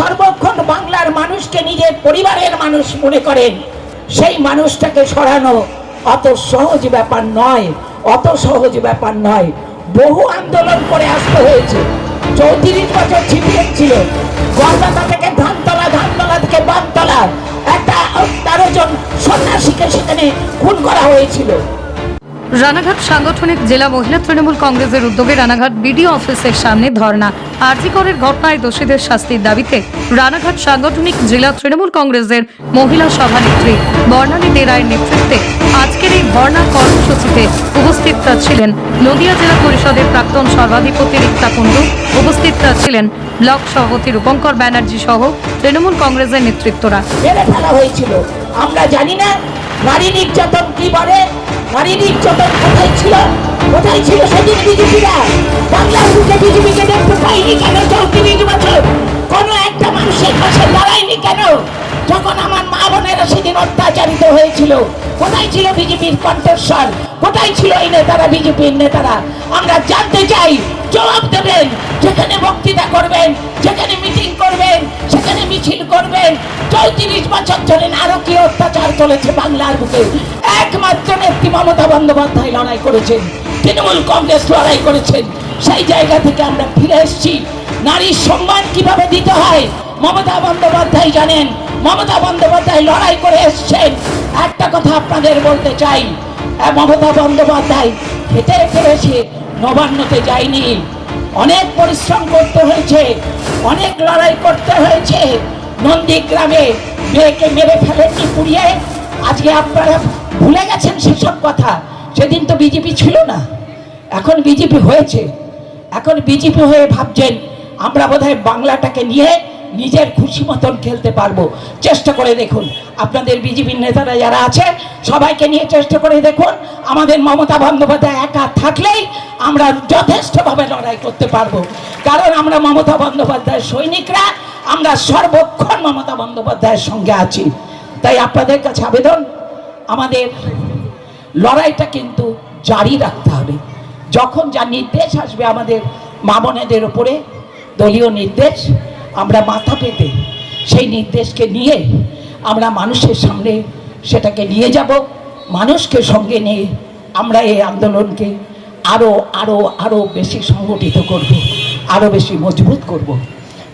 সর্বক্ষণ বাংলার মানুষকে নিজের পরিবারের মানুষ মনে করেন। সেই মানুষটাকে সরানো অত সহজ ব্যাপার নয়, অত সহজ ব্যাপার নয়। বহু আন্দোলন করে আসতে হয়েছে। চৌত্রিশ বছর ছিপিয়ে ছিল। গড়বাতা থেকে ধানতলা ধানতলা থেকে বামতলা, একটা তেরো জন সন্ন্যাসীকে সেখানে খুন করা হয়েছিল। রানাঘাট সাংগঠনিক জেলা মহিলা তৃণমূল কংগ্রেসের উদ্যোগে রানাঘাট বিডিও অফিসের সামনে ধর্ণা। আরজিকরের ঘটনায় দোষীদের শাস্তির দাবিতে রানাঘাট সাংগঠনিক জেলা তৃণমূল কংগ্রেসের মহিলা সভানেত্রী বর্ণালী দে রায়ের নেতৃত্বে আজকের এই ধর্ণা কর্মসূচিতে উপস্থিত ছিলেন নদিয়া জেলা পরিষদের প্রাক্তন সর্বাধিপতি রিক্তা কুণ্ডু, উপস্থিত ছিলেন ব্লক সভাপতি রূপঙ্কর ব্যানার্জি সহ তৃণমূল কংগ্রেসের নেতৃত্বরা। আমরা জানি না নারী নির্যাতন কি বলে নারী নির্যাতন কোথায় ছিল কোথায় ছিল সেদিন বিজেপিরা। বাংলার বুকে বিজেপিকে দেখতে কেন? চৌত্রিশ বছর কোনো একটা মানুষের পাশে দাঁড়ায়নি কেন? যখন আমার মা বোনেরা সেদিন অত্যাচারিত হয়েছিল, কোথায় ছিল বিজেপির কণ্ঠস্বর? কোথায় ছিল এই নেতারা, বিজেপির নেতারা? আমরা জানতে চাই, জবাব দেবেন। যেখানে বক্তৃতা করবেন, যেখানে মিটিং করবেন, সেখানে মিছিল করবেন চৌত্রিশ বছর ধরে নারকীয় অত্যাচার চলেছে বাংলার বুকে। একমাত্র নেত্রী মমতা বন্দ্যোপাধ্যায় লড়াই করেছেন, তৃণমূল কংগ্রেস লড়াই করেছেন। সেই জায়গা থেকে আমরা ফিরে এসেছি। নারীর সম্মান কীভাবে দিতে হয়? মমতা বন্দ্যোপাধ্যায় জানেন, মমতা বন্দ্যোপাধ্যায় লড়াই করে এসছেন। একটা কথা আপনাদের বলতে চাই মমতা বন্দ্যোপাধ্যায় খেতে ফেলেছে নবান্নতে যায়নি। অনেক পরিশ্রম করতে হয়েছে, অনেক লড়াই করতে হয়েছে নন্দীগ্রামে মেয়েকে মেরে ফেলেননি পুড়িয়ে? আজকে আপনারা ভুলে গেছেন সেসব কথা। সেদিন তো বিজেপি ছিল না। এখন বিজেপি হয়েছে। এখন বিজেপি হয়ে ভাবছেন, আমরা বোধহয় বাংলাটাকে নিয়ে নিজের খুশি মতন খেলতে পারব। চেষ্টা করে দেখুন, আপনাদের বিজেপির নেতারা যারা আছে, সবাইকে নিয়ে চেষ্টা করে দেখুন, আমাদের মমতা বন্দ্যোপাধ্যায় একা থাকলেই আমরা যথেষ্টভাবে লড়াই করতে পারব। কারণ আমরা মমতা বন্দ্যোপাধ্যায়ের সৈনিকরা, আমরা সর্বক্ষণ মমতা বন্দ্যোপাধ্যায়ের সঙ্গে আছি। তাই আপনাদের কাছে আবেদন, আমাদের লড়াইটা কিন্তু জারি রাখতে হবে। যখন যা নির্দেশ আসবে আমাদের মা বোনেদের ওপরে দলীয় নির্দেশ আমরা মাথা পেতে সেই নির্দেশকে নিয়ে আমরা মানুষের সামনে সেটাকে নিয়ে যাব, মানুষকে সঙ্গে নিয়ে আমরা এই আন্দোলনকে আরও আরও আরও বেশি সংগঠিত করব আরও বেশি মজবুত করব।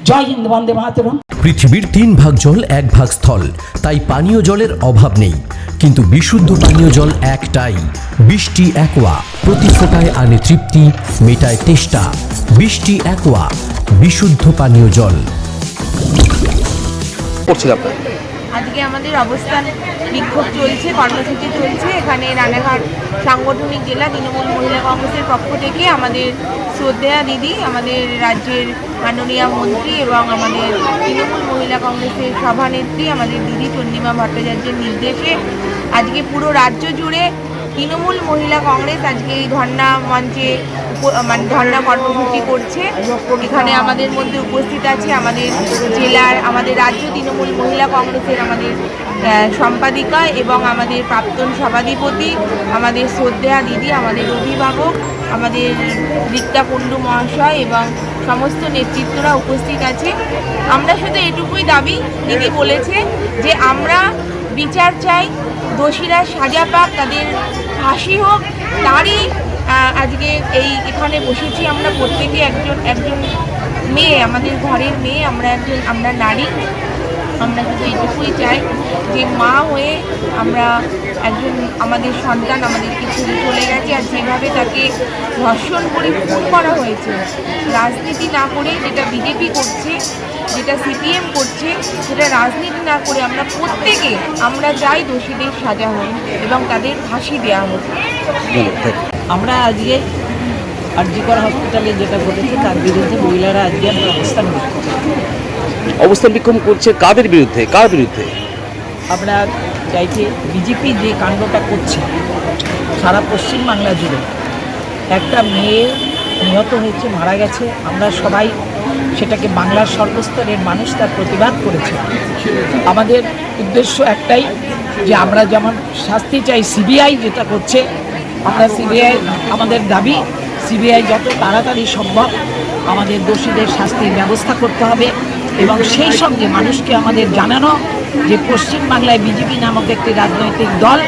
জয় হিন্দ, বন্দে মাতরম। পৃথিবীর তিন ভাগ জল, এক ভাগ স্থল। তাই পানীয় জলের অভাব নেই। কিন্তু বিশুদ্ধ পানীয় জল একটাই। বৃষ্টি, একোয়া। প্রতি ফোটায় আনে তৃপ্তি, মেটায় তেষ্টা। বৃষ্টি, একোয়া। বিশুদ্ধ পানীয় জল। আজকে আমাদের অবস্থান বিক্ষোভ চলছে কর্মসূচি চলছে। এখানে রানাঘাট সাংগঠনিক জেলা তৃণমূল মহিলা কংগ্রেসের পক্ষ থেকে আমাদের শ্রদ্ধেয়া দিদি আমাদের রাজ্যের মাননীয় মন্ত্রী এবং আমাদের তৃণমূল মহিলা কংগ্রেসের সভানেত্রী আমাদের দিদি চন্ডিমা ভট্টাচার্যের নির্দেশে আজকে পুরো রাজ্য জুড়ে তৃণমূল মহিলা কংগ্রেস আজকে এই ধর্ণা মঞ্চে মানে ধর্ণা কর্মসূচি করছে। এখানে আমাদের মধ্যে উপস্থিত আছে আমাদের জেলার, আমাদের রাজ্য তৃণমূল মহিলা কংগ্রেসের আমাদের সম্পাদিকা এবং আমাদের প্রাক্তন সভাধিপতি, আমাদের শ্রদ্ধেয়া দিদি, আমাদের অভিভাবক, আমাদের রিক্তা কুণ্ডু মহাশয় এবং সমস্ত নেতৃত্বরা উপস্থিত আছে। আমরা শুধু এটুকুই দাবি, দিদি বলেছে যে আমরা বিচার চাই, দোষীরা সাজা পাক, তাদের ফাঁসি হোক, তারই আজকে এই এখানে বসেছি আমরা প্রত্যেকে একজন একজন মেয়ে, আমাদের ঘরের মেয়ে, আমরা একজন, আমরা নারী। আমরা শুধু এইটুকুই চাই যে মা হয়ে আমরা একজন আমাদের সন্তান আমাদেরকে ছেড়ে চলে গেছে আর যেভাবে তাকে ধর্ষণ করে খুন করা হয়েছে, রাজনীতি না করে যেটা বিজেপি করছে, যেটা সিপিএম করছে, সেটা রাজনীতি না করে আমরা প্রত্যেকে আমরা যাই দোষীদের সাজা হোক এবং তাদের ফাঁসি দেওয়া হোক। আমরা আজকে আর আরজিকর হসপিটালে যেটা ঘটেছে, তার বিরুদ্ধে মহিলারা আজকে আমরা অবস্থান করছি অবস্থান বিক্ষোভ করছে কাদের বিরুদ্ধে? কার বিরুদ্ধে? আমরা চাইছি বিজেপি যে কাণ্ডটা করছে, সারা পশ্চিমবাংলা জুড়ে, একটা মেয়ে নিহত হয়েছে, মারা গেছে, আমরা সবাই সেটাকে বাংলার সর্বস্তরের মানুষ তার প্রতিবাদ করেছে। আমাদের উদ্দেশ্য একটাই যে আমরা যেমন শাস্তি চাই সিবিআই যেটা করছে, আমরা সিবিআই আমাদের দাবি সিবিআই যত তাড়াতাড়ি সম্ভব আমাদের দোষীদের শাস্তির ব্যবস্থা করতে হবে। এবং সেই সঙ্গে মানুষকে আমাদের জানানো যে পশ্চিমবাংলায় বিজেপি নামক একটি রাজনৈতিক দল,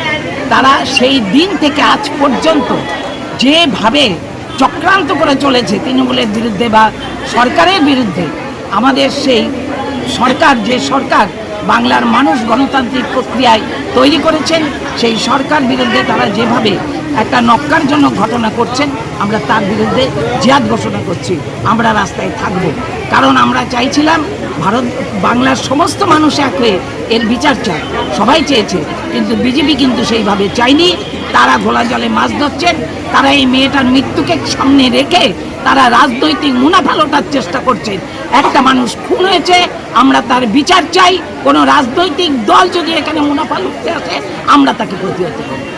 তারা সেই দিন থেকে আজ পর্যন্ত যেভাবে চক্রান্ত করে চলেছে তৃণমূলের বিরুদ্ধে বা সরকারের বিরুদ্ধে, আমাদের সেই সরকার, যে সরকার বাংলার মানুষ গণতান্ত্রিক প্রক্রিয়ায় তৈরি করেছেন, সেই সরকার বিরুদ্ধে তারা যেভাবে একটা নক্কারজনক ঘটনা করছেন আমরা তার বিরুদ্ধে জিয়াদ ঘোষণা করছি, আমরা রাস্তায় থাকব। কারণ আমরা চাইছিলাম ভারত, বাংলার সমস্ত মানুষ এক হয়ে এর বিচার চায়। সবাই চেয়েছে, কিন্তু বিজেপি কিন্তু সেইভাবে চায়নি। তারা ঘোলা জলে মাছ ধরছেন তারা এই মেয়েটার মৃত্যুকে সামনে রেখে তারা রাজনৈতিক মুনাফা লোটার চেষ্টা করছেন একটা মানুষ খুন হয়েছে, আমরা তার বিচার চাই, কোনো রাজনৈতিক দল যদি এখানে মুনাফা লুটতে আসে, আমরা তাকে প্রতিহত করব।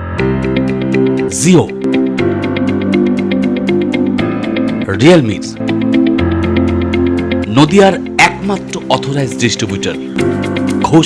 জিও রিয়েলমির নদিয়ার একমাত্র অথরাইজ ডিস্ট্রিবিউটর